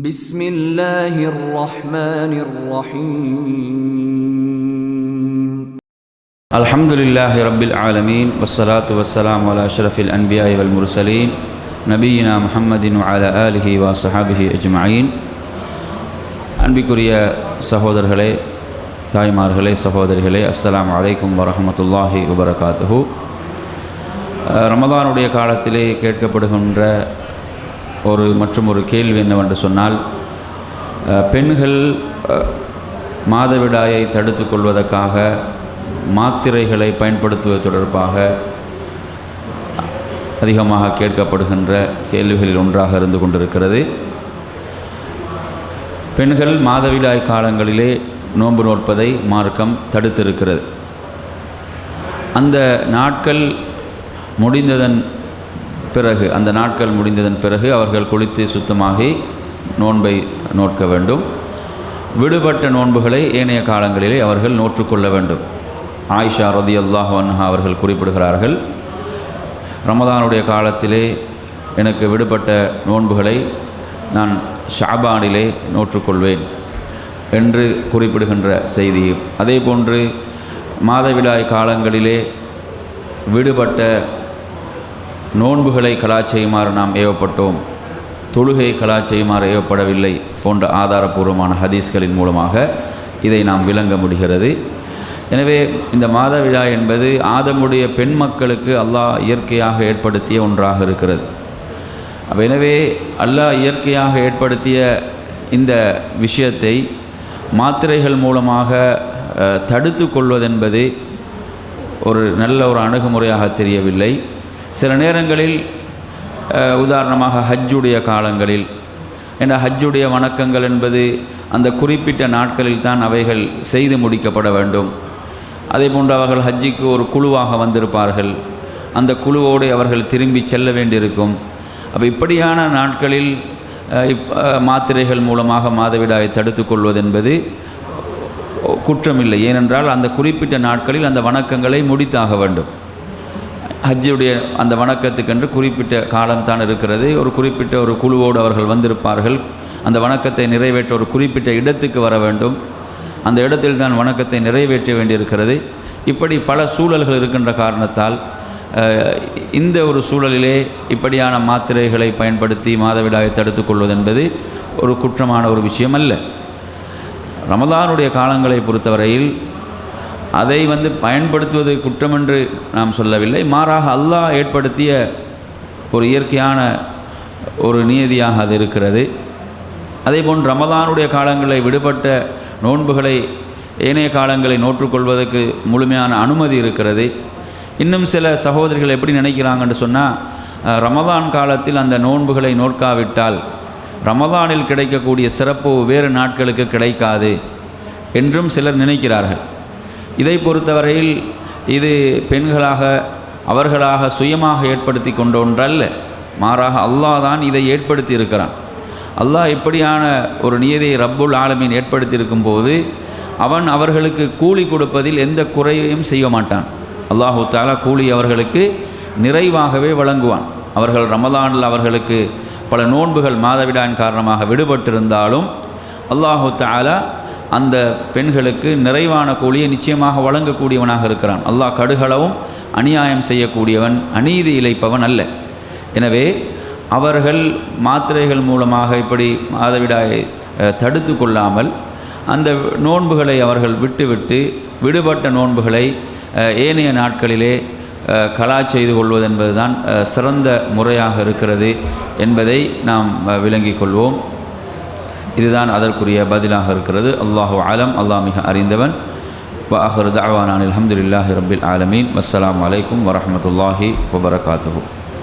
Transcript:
بسم الله الرحمن الرحيم الحمد لله رب العالمين والصلاة والسلام على أشرف الأنبياء والمرسلين نبينا محمد وعلى آله وصحابه أجمعين அன்பிக்குரிய சகோதரர்களே தாய்மார்களே சகோதரிகளே அஸ்ஸலாமு அலைக்கும் வரஹமத்துல்லாஹி வபரகாத்துஹு அஹ், ரமதானுடைய காலத்திலே கேட்கப்படுகின்ற ஒரு மற்றும் ஒரு கேள்வி என்னவென்று சொன்னால் பெண்கள் மாதவிடாயை தடுத்து கொள்வதற்காக மாத்திரைகளை பயன்படுத்துவது தொடர்பாக அதிகமாக கேட்கப்படுகின்ற கேள்விகளில் ஒன்றாக இருந்து கொண்டிருக்கிறது. பெண்கள் மாதவிடாய் காலங்களிலே நோன்பு நோற்பதை மார்க்கம் தடுத்திருக்கிறது. அந்த நாட்கள் முடிந்ததன் பிறகு அந்த நாட்கள் முடிந்ததன் பிறகு அவர்கள் குளித்து சுத்தமாகி நோன்பை நோட்க வேண்டும். விடுபட்ட நோன்புகளை ஏனைய காலங்களிலே அவர்கள் நோற்றுக்கொள்ள வேண்டும். ஆயிஷா ரதி அல்லாஹ் அன்ஹா அவர்கள் குறிப்பிடுகிறார்கள் ரமதானுடைய காலத்திலே எனக்கு விடுபட்ட நோன்புகளை நான் ஷாபானிலே நோற்றுக்கொள்வேன் என்று குறிப்பிடுகின்ற செய்தியும் அதே போன்று மாதவிடாய் காலங்களிலே விடுபட்ட நோன்புகளை கலா செய்யுமாறு நாம் ஏவப்பட்டோம். தொழுகை கலா செய்யுமாறு ஏவப்படவில்லை போன்ற ஆதாரபூர்வமான ஹதீஸ்களின் மூலமாக இதை நாம் விளங்க முடிகிறது. எனவே இந்த மாதவிழா என்பது ஆதமுடைய பெண் மக்களுக்கு அல்லாஹ் இயற்கையாக ஏற்படுத்திய ஒன்றாக இருக்கிறது. எனவே அல்லாஹ் இயற்கையாக ஏற்படுத்திய இந்த விஷயத்தை மாத்திரைகள் மூலமாக தடுத்து கொள்வதென்பது ஒரு நல்ல ஒரு அணுகுமுறையாக தெரியவில்லை. சில நேரங்களில் உதாரணமாக ஹஜ்ஜுடைய காலங்களில். ஏன்னா ஹஜ்ஜுடைய வணக்கங்கள் என்பது அந்த குறிப்பிட்ட நாட்களில் தான் அவைகள் செய்து முடிக்கப்பட வேண்டும். அதே போன்று அவர்கள் ஹஜ்ஜிக்கு ஒரு குழுவாக வந்திருப்பார்கள். அந்த குழுவோடு அவர்கள் திரும்பி செல்ல வேண்டியிருக்கும். அப்போ இப்படியான நாட்களில் இப்- மாத்திரைகள் மூலமாக மாதவிடாயை தடுத்து கொள்வதென்பது குற்றமில்லை. ஏனென்றால் அந்த குறிப்பிட்ட நாட்களில் அந்த வணக்கங்களை முடித்தாக வேண்டும். ஹஜ்ஜுடைய அந்த வணக்கத்துக்கென்று குறிப்பிட்ட காலம்தான் இருக்கிறது. ஒரு குறிப்பிட்ட ஒரு குழுவோடு அவர்கள் வந்திருப்பார்கள். அந்த வணக்கத்தை நிறைவேற்ற ஒரு குறிப்பிட்ட இடத்துக்கு வர வேண்டும். அந்த இடத்தில் தான் வணக்கத்தை நிறைவேற்ற வேண்டியிருக்கிறது. இப்படி பல சூழல்கள் இருக்கின்ற காரணத்தால் இந்த ஒரு சூழலிலே இப்படியான மாத்திரைகளை பயன்படுத்தி மாதவிடாயை தடுத்து கொள்வது என்பது ஒரு குற்றமான ஒரு விஷயம் அல்ல ரமதானுடைய காலங்களை பொறுத்தவரையில் அதை வந்து பயன்படுத்துவது குற்றம் என்று நாம் சொல்லவில்லை. மாறாக அல்லாஹ் ஏற்படுத்திய ஒரு இயற்கையான ஒரு நியதியாக அது இருக்கிறது. அதேபோன்று ரமதானுடைய காலங்களில் விடுபட்ட நோன்புகளை ஏனைய காலங்களை நோற்றுக்கொள்வதற்கு முழுமையான அனுமதி இருக்கிறது. இன்னும் சில சகோதரிகள் எப்படி நினைக்கிறாங்கன்னு சொன்னால் ரமதான் காலத்தில் அந்த நோன்புகளை நோட்காவிட்டால் ரமதானில் கிடைக்கக்கூடிய சிறப்பு வேறு நாட்களுக்கு கிடைக்காது என்றும் சிலர் நினைக்கிறார்கள். இதை பொறுத்தவரையில் இது பெண்களாக அவர்களாக சுயமாக ஏற்படுத்தி கொண்ட ஒன்றல்ல. மாறாக அல்லாஹ் தான் இதை ஏற்படுத்தி இருக்கிறான் அல்லாஹ் இப்படியான ஒரு நியதியை ரப்புல் ஆலமீன் ஏற்படுத்தியிருக்கும் போது அவன் அவர்களுக்கு கூலி கொடுப்பதில் எந்த குறையையும் செய்ய மாட்டான். அல்லாஹு தாலா கூலி அவர்களுக்கு நிறைவாகவே வழங்குவான். அவர்கள் ரமலானில் அவர்களுக்கு பல நோன்புகள் மாதவிடாயின் காரணமாக விடுபட்டிருந்தாலும் அல்லாஹு தாலா அந்த பெண்களுக்கு நிறைவான கூலியை நிச்சயமாக வழங்கக்கூடியவனாக இருக்கிறான். அல்லாஹ் கடுகளவும் அநியாயம் செய்யக்கூடியவன் அநீதி இழைப்பவன் அல்ல. எனவே அவர்கள் மாத்திரைகள் மூலமாக இப்படி மாதவிடாயை தடுத்து கொள்ளாமல் அந்த நோன்புகளை அவர்கள் விட்டுவிட்டு விடுபட்ட நோன்புகளை ஏனைய நாட்களிலே கலா செய்து கொள்வது என்பதுதான் சிறந்த முறையாக இருக்கிறது என்பதை நாம் விளங்கிக் கொள்வோம். இதுதான் அதற்குரிய பதிலாக இருக்கிறது அல்லாஹு ஆலம் அல்லாஹ் மிக அறிந்தவன் وآخر دعوانا أن الحمد لله رب العالمين والسلام عليكم ورحمة الله وبركاته